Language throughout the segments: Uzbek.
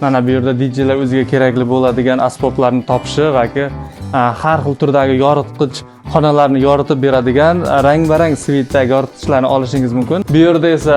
mana bu yerda DJlar o'ziga kerakli bo'ladigan asboblarni topishi va har xil turdagi yoritqich xonalarni yoritib beradigan rang barang svetdagi yoritgichlarni olishingiz mumkin. Bu yerda esa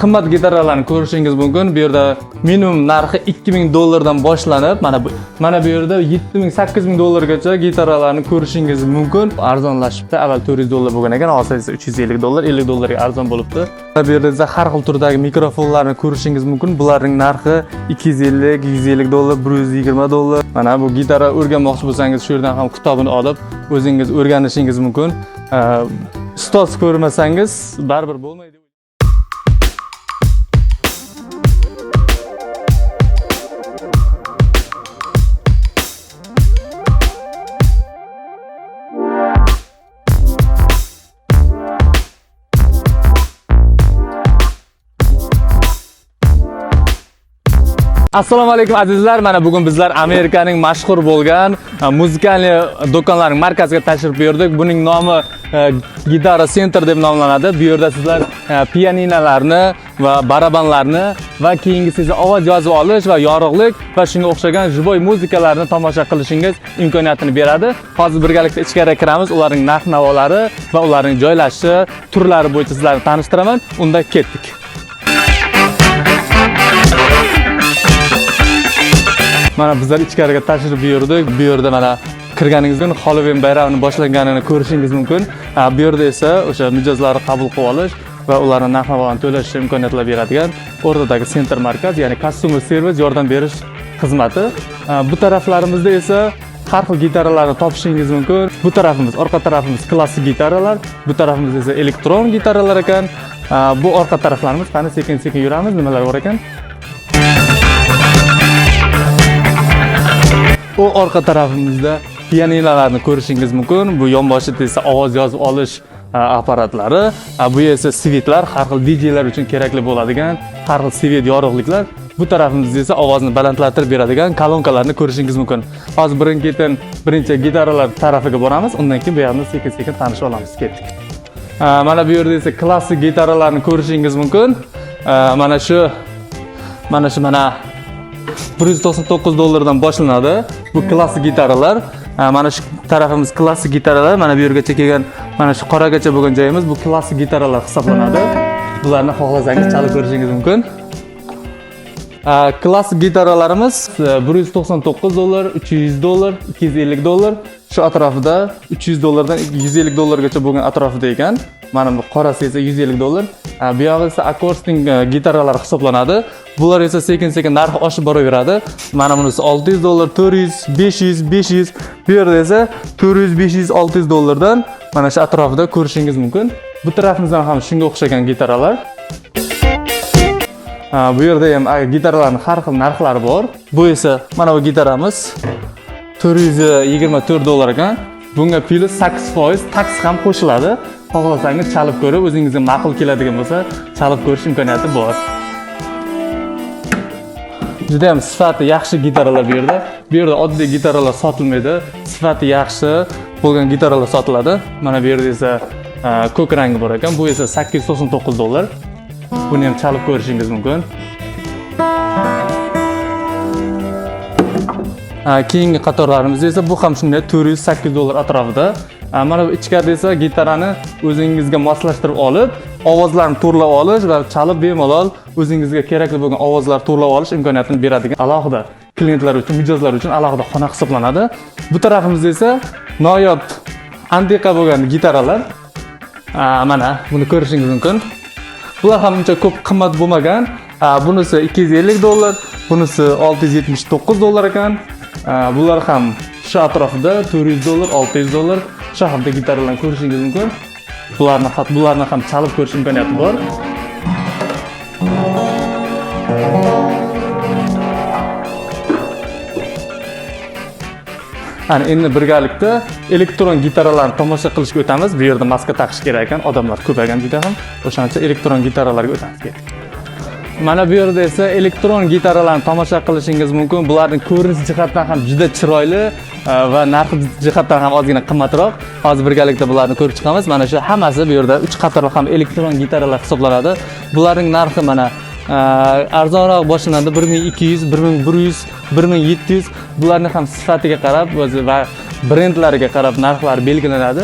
qimmat gitaralarni ko'rishingiz mumkin. Bu yerda minimum narxi 2000 dollardan boshlanib mana bu mana bu yerda 7000 8000 dollargacha gitaralarni ko'rishingiz mumkin. Arzonlashibdi avval 400 dollar bo'lgan ekan hozir esa 350 dollar 50 dollarga arzon bo'libdi. Bu yerda esa har xil turdagi mikrofonlarni ko'rishingiz mumkin. Bularning narxi 250 150 dollar 120 dollar. Mana bu gitara o'rganmoqchi bo'lsangiz shu yerdan ham kitobini olib o'zingiz o'rganish o'rganishingiz mumkin ustoz ko'rmasangiz baribir bo'lmaydi assalomu alaykum azizlar mana bugun bizlar amerikaning mashhur bo'lgan e, muzikali do'konlarning markaziga tashrif buyurdik buning nomi e, gitara center deb nomlanadi bu yerda sizlar e, pianinolarni va barabanlarni va keyingisi esa ovoz yozib olish va yorug'lik va shunga o'xshagan живой muzikalarni tomosha qilishingiz imkoniyatini beradi hozir birgalikda ichkariga kiramiz ularning narx navolari va ularning joylashishi turlari bo'yicha sizlarni tanishtiraman unda ketdik Mana bizlar ichkariga tashrif buyurdik. Bu yerda mana kirganingiz bilan Halloween bayramini boshlanganini ko'rishingiz mumkin. Bu yerda esa o'sha mijozlarni qabul qilib olish va ularni narx navoni to'lash imkoniyatlar beradigan o'rtadagi center markaz ya'ni customer service yordam berish xizmati. Bu taraflarimizda esa har xil gitaralarni topishingiz mumkin. Bu tarafimiz orqa tarafimiz klassik gitaralar bu tarafimiz esa elektron gitaralar ekan. Bu orqa taraflarimiz qani sekin sekin yuramiz nimalar bor ekan? U orqa tarafimizda pianinolarni ko'rishingiz mumkin. Bu yonboshida esa ovoz yozib olish apparatlari bu esa svetlar har xil djlar uchun kerakli bo'ladigan har xil svet yorug'liklar. Bu tarafimizda esa ovozni balandlattirib beradigan kolonkalarni ko'rishingiz mumkin. Hozir birin ketin birinchi gitaralar tarafiga boramiz. Undan keyin bu yoqni sekin sekin tanishib olamiz. Ketdik. Mana bu yerda esa klassik gitaralarni ko'rishingiz mumkin. Mana shu mana shu mana 199 dollardan boshlanadi bu klassik gitaralar. Mana shu tarafimiz klassik gitaralar. Mana bu yergacha kelgan mana shu qoragacha bo'lgan joyimiz bu klassik gitaralar hisoblanadi. Bularni xohlasangiz chalib ko'rishingiz mumkin. Klassik gitaralarimiz 199 dollar 300 dollar 250 dollar shu atrofida 300 dollardan 150 dollargacha bo'lgan atrofida ekan. Mana bu qorasi esa 150 dollar. Bu yog'i esa akordsting e, gitaralar hisoblanadi. Bular esa sekin sekin narxi oshib boraveradi. Mana bunisi 600 dollar 400 500 500 bu yerda esa 400 500 600 dollardan mana shu atrofida ko'rishingiz mumkin. Bu tarafimizdan ham shunga o'xshagan gitaralar. Bu yerda ham gitaralarning har xil narxlari bor. Bu esa mana bu gitaramiz. 424 dollar ekan bunga plyus 8% taks ham qo'shiladi. Xohlasangiz chalib ko'rib o'zingizga ma'qul keladigan bo'lsa chalib ko'rish imkoniyati bor. Juda ham sifati yaxshi gitaralar bu yerda. Bu yerda oddiy gitaralar sotilmaydi. Sifati yaxshi bo'lgan gitaralar sotiladi. Mana bu yerda esa e, ko'k rangi bor ekan. Bu esa 899 dollar. Buni ham chalib ko'rishingiz mumkin. Keyingi qatorlarimizda esa bu ham shunday 408 dollar atrofida. Mana bu ichkarida esa gitarani o'zingizga moslashtirib olib ovozlarni to'rlab olish va chalib bemalol o'zingizga kerakli bo'lgan ovozlarni to'rlab olish imkoniyatini beradigan alohida klientlar uchun mijozlar uchun alohida xona hisoblanadi. Bu tarafimizda esa noyob antiqa bo'lgan gitaralar. Mana buni ko'rishingiz mumkin. Bular ham uncha ko'p qimmat bo'lmagan. Bunisi 250 dollar bunisi 679 dollar ekan. Bular ham shu atrofida 400 dollar 600 dollar shu haqda gitaralarni ko'rishingiz mumkin bularni bularni ham chalib ko'rish imkoniyati bor ana endi birgalikda elektron gitaralarni tomosha qilishga o'tamiz bu yerda maska taqish kerak ekan odamlar ko'paygan juda ham o'shaning uchun elektron gitaralarga o'tamiz mana bu yerda esa elektron gitaralarni tomosha qilishingiz mumkin. Bularni ko'rinish jihatdan ham juda chiroyli e, va narxi jihatdan ham ozgina qimmatroq. Hozir birgalikda bularni ko'rib chiqamiz. Mana shu hammasi bu yerda uch qatorli ham elektron gitaralar hisoblanadi. Bularning narxi mana e, arzonroq boshlanadi. bir ming ikki yuz bir ming bir yuz bir ming yetti yuz. Bularni ham sifatiga qarab o'zi va brendlariga qarab narxlari belgilanadi.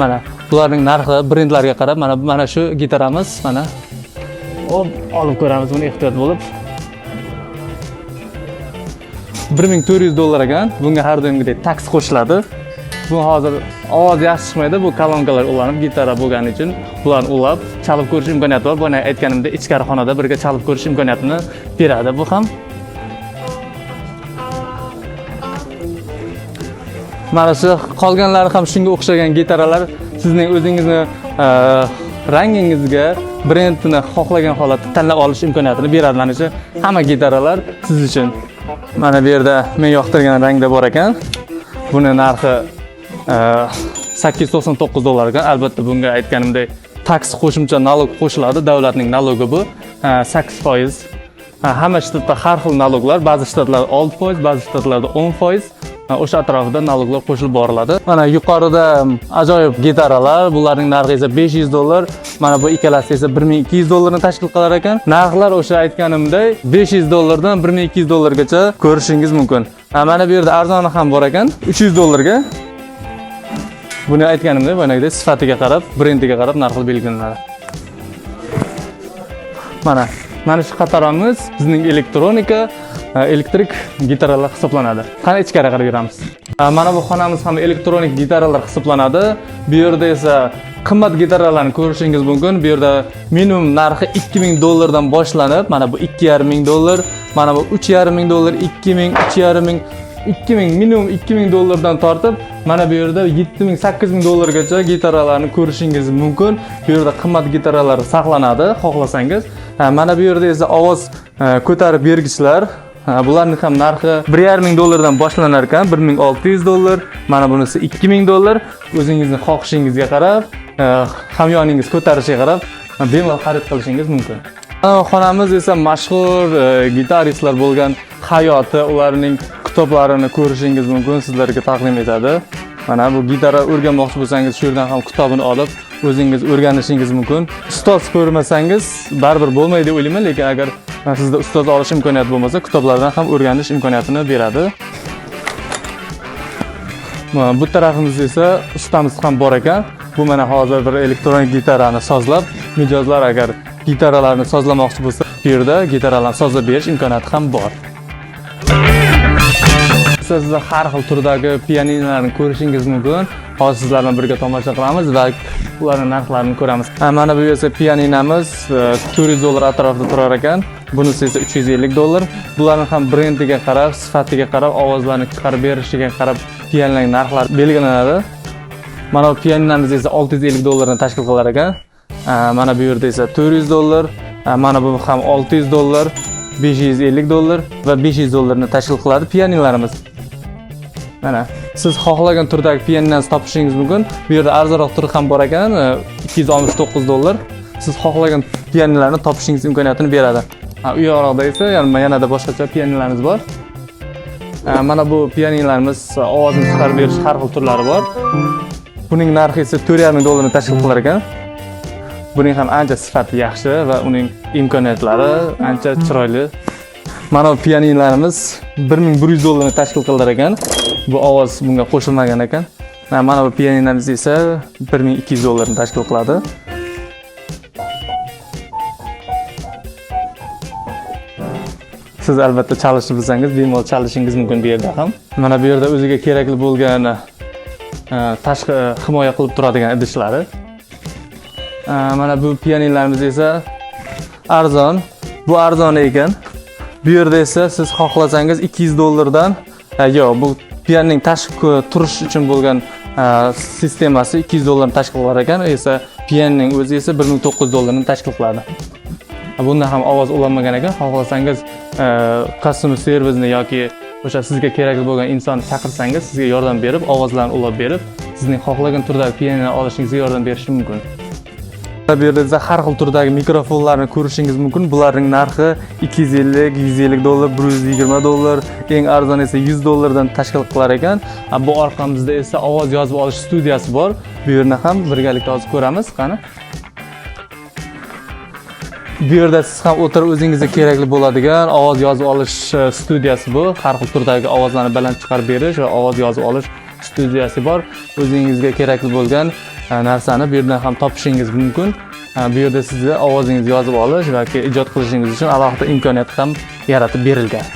Mana bularning narxi brendlarga qarab mana mana shu gitaramiz. Mana hop olib ko'ramiz buni ehtiyot bo'lib. bir ming to'rt yuz dollar ekan bunga har doimgidek taks qo'shiladi. Bu hozir ovoz yaxshi chiqmaydi bu kolonkalar ulanib gitara bo'lgani uchun bularni ulab chalib ko'rish imkoniyati bor. Boya aytganimdek ichkari xonada birga chalib ko'rish imkoniyatini beradi bu ham. Mana shu qolganlari ham shunga o'xshagan gitaralar sizning o'zingizni e, rangingizga brendni xohlagan holatda tanlab olish imkoniyatini beradi manimcha hamma gitaralar siz uchun. Mana bu yerda men yoqtirgan rangda bor ekan. Buni narxi e, sakkiz yuz to'qson to'qqiz dollar ekan. Albatta bunga aytganimdek taks qo'shimcha nalog qo'shiladi. Davlatning nalogi bu. E, sakkiz foiz. E, hamma shtatda har xil naloglar ba'zi shtatlarda olti foiz ba'zi shtatlarda o'n foiz. Ha, o'sha atrofida naloglar qo'shilib boriladi. Mana yuqorida ajoyib gitaralar. Bularning narxi esa besh yuz dollar. Mana bu ikkalasi esa bir ming ikki yuz dollarni tashkil qilar ekan. Narxlar o'sha aytganimdek besh yuz dollardan bir ming ikki yuz dollargacha ko'rishingiz mumkin. Ha, mana bu yerda arzoni ham bor ekan. uch yuz dollarga. Buni aytganimdek boyagidek sifatiga qarab brendiga qarab narxi belgilanadi. Mana mana shu qatoramiz bizning elektronika. Elektrik gitaralar hisoblanadi. Qani ichkari qarab yuramiz? Mana bu xonamiz ham elektronik gitaralar hisoblanadi. Bu yerda esa qimmat gitaralarni ko'rishingiz mumkin. Bu yerda minimum narxi 2000 dollardan boshlanib mana bu 2,5 ming dollar mana bu 3,5 ming dollar 2000 3,5 ming 2000 minimum 2000 dollardan tortib mana bu yerda 7000 8000 dollargacha gitaralarni ko'rishingiz mumkin. Bu yerda qimmat gitaralar saqlanadi xohlasangiz. Mana bu yerda esa ovoz e, ko'tarib bergichlar bularni bularning ham narxi 1,5 dollardan boshlanar ekan. 1600 dollar mana bunisi 2000 dollar. O'zingizni xohishingizga qarab hamyoningiz ko'tarishiga qarab bemalol xarid qilishingiz mumkin. Xonamiz esa mashhur e, gitaristlar bo'lgan hayoti ularning kitoblarini ko'rishingiz mumkin sizlarga taqdim etadi. Mana bu gitara o'rganmoqchi bo'lsangiz shu yerdan ham kitobini olib o'zingiz o'rganishingiz mumkin. Ustoz ko'rmasangiz baribir bo'lmaydi deb o'ylayman lekin agar sizda ustoz olish imkoniyati bo'lmasa kitoblardan ham o'rganish imkoniyatini beradi. Bu tarafimizda esa ustamiz ham bor ekan. Bu mana hozir bir elektron gitarani sozlab mijozlar agar gitaralarni sozlamoqchi bo'lsa bu yerda gitaralarni sozlab berish imkoniyati ham bor. Sizda har xil turdagi pianinolarni ko'rishingiz mumkin. Hozir sizlar bilan birga tomosha qilamiz va ularni narxlarini ko'ramiz. Mana bu esa pianinamiz e, to'rt yuz dollar atrofida turar ekan. Bunisi esa uch yuz ellik dollar. Bularni ham brendiga qarab sifatiga qarab ovozlarni chiqarib berishiga qarab pianinoning narxlari belgilanadi. Mana bu pianinamiz esa olti yuz ellik dollardan tashkil qilar ekan. Mana bu yerda esa to'rt yuz dollar. Mana bu ham olti yuz dollar besh yuz ellik dollar va besh yuz dollarni tashkil qiladi pianinolarimiz. Mana. Siz xohlagan turdagi pianinani topishingiz mumkin. Bu yerda arzonroq turi ham bor ekan e, ikki yuz oltmish to'qqiz dollar. Siz xohlagan pianinolarni topishingiz imkoniyatini beradi. Ha, u yoqroqda esa yanada boshqacha pianinolarimiz bor. Mana bu pianinolarimiz e, ovozni chiqarib berish har xil turlari bor. Buning narxi esa to'rt yarim ming dollarni tashkil qilar ekan. Buning ham ancha sifati yaxshi va uning imkoniyatlari ancha chiroyli. Mana bu pianinolarimiz 1100 dollarni tashkil qilar ekan. Bu ovoz bunga qo'shilmagan ekan. Mana bu pianinamiz esa 1200 dollarni tashkil qiladi. Siz albatta chalishni bilsangiz bemalol chalishingiz mumkin bu yerda ham. Mana bu yerda o'ziga kerakli bo'lgan tashqi himoya qilib turadigan idishlari. Mana bu pianinlarimiz esa arzon. Bu arzon ekan. Bu yerda esa siz xohlasangiz 200 dollardan yo'q bu pianining tashqi turish uchun bo'lgan e, sistemasi 200 dollarni tashkil qilar ekan esa pianining o'zi esa 1900 dollarni tashkil qiladi. Bunda ham ovoz ulanmagan ekan xohlasangiz customer servisni yoki o'sha sizga kerakli bo'lgan insonni chaqirsangiz sizga yordam berib ovozlarni ulab berib sizning xohlagan turdagi pianoni olishingizga yordam berishi mumkin. Bu yerda har xil turdagi mikrofonlarni ko'rishingiz mumkin. Bularning narxi 250 150 dollar 120 dollar eng arzon esa 100 dollardan tashkil qilar ekan. Bu orqamizda esa ovoz yozib olish studiyasi bor. Bu yerni ham birgalikda hozir ko'ramiz. Qani? Bu yerda siz ham o'tirib o'zingizga kerakli bo'ladigan ovoz yozib olish e, studiyasi bu. Har xil turdagi ovozlarni baland chiqarib berish va ovoz yozib olish studiyasi bor. O'zingizga kerakli bo'lgan narsani bu yerdan ham topishingiz mumkin bu yerda sizga ovozingizni yozib olish yoki ijod qilishingiz uchun alohida imkoniyat ham yaratib berilgan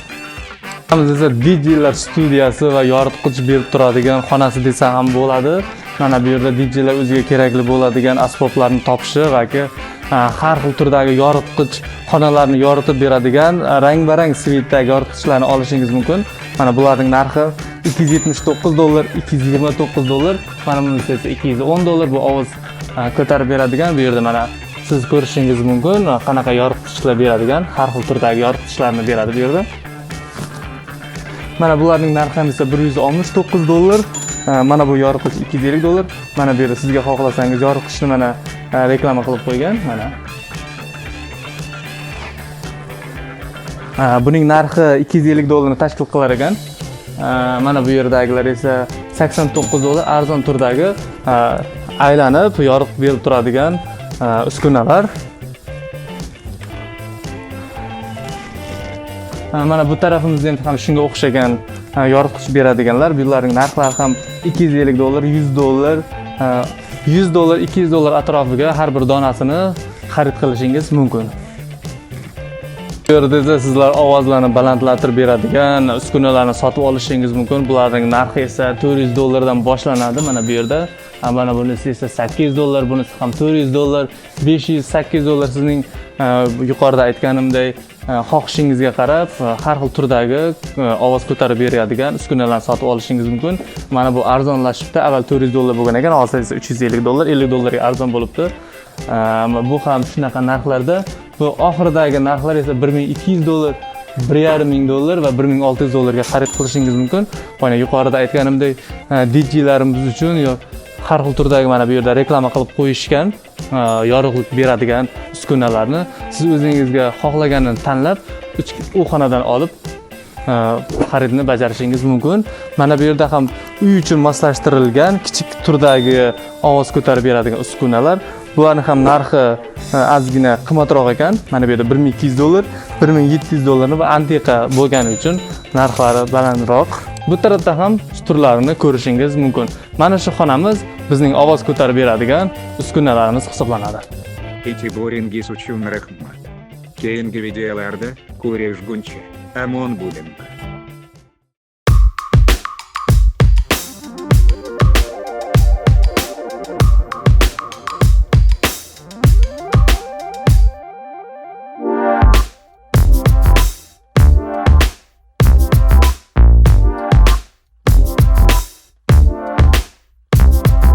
Biz esa DJlar studiyasi va yoritqich berib turadigan xonasi desa ham bo'ladi. Mana bu yerda DJlar o'ziga kerakli bo'ladigan asboblarni topishi yoki har xil turdagi yoritqich xonalarni yoritib beradigan rang-barang svitdagi yoritqichlarni olishingiz mumkin. Mana bularning narxi 279 dollar, 229 dollar, mana bunisi esa 210 dollar. Bu ovoz e, ko'tarib beradigan. Bu yerda mana siz ko'rishingiz mumkin e, qanaqa yoritgichlar beradigan, har xil turdagi yoritgichlarni beradi bu yerda. Mana bularning narxi ham esa 169 dollar. E, mana bu yoritqich 250 dollar. Mana bu yerda sizga xohlasangiz yoritgichni mana reklama qilib qo'ygan. Mana. Buning narxi 250 dollarni tashkil qilar ekan. Mana bu yerdagilar esa 89 dollar arzon turdagi aylanib yoriq berib turadigan uskunalar. Mana bu tarafimizda ham ham shunga o'xshagan yoritqich beradiganlar. Bularning narxlari ham 250 dollar, 100 dollar, 100 dollar, 200 dollar atrofiga har bir donasini xarid qilishingiz mumkin. Bu yerda esa sizlar ovozlarni balandlattirib beradigan uskunalarni sotib olishingiz mumkin. Bularning narxi esa 400 dollardan boshlanadi mana bu yerda. Mana bunisi esa 800 dollar, bunisi ham 400 dollar, 500, 800 dollar sizning yuqorida aytganimdek xohishingizga qarab har xil turdagi ovoz ko'tarib beradigan uskunalarni sotib olishingiz mumkin. Mana bu arzonlashibdi. Avval 400 dollar bo'lgan ekan, hozir esa 350 dollar, 50 dollarga arzon bo'libdi. Bu ham shunaqa narxlarda. Va oxiridagi narxlar esa 1200 dollar, 1500 dollar va 1600 dollarga xarid qilishingiz mumkin. Mana yuqorida aytganimdek, e, djlarimiz uchun yo har xil turdagi mana bu yerda reklama qilib qo'yishgan e, yorug'lik beradigan uskunalarni siz o'zingizga xohlaganini tanlab uch- u xonadan olib e, xaridni bajarishingiz mumkin. Mana bu yerda ham uy uchun moslashtirilgan kichik turdagi ovoz ko'tarib beradigan uskunalar. Bularni ham narxi e, ozgina qimmatroq ekan. Mana bu yerda 1200 dollar, 1700 dollarni va antiqa bo'lgani uchun narxlari balandroq. Bu tarafda ham turlarini ko'rishingiz mumkin. Mana shu xonamiz bizning ovoz ko'tarib beradigan uskunalarimiz hisoblanadi. E'tiboringiz uchun rahmat. Keyingi videolarda ko'rishguncha omon bo'ling.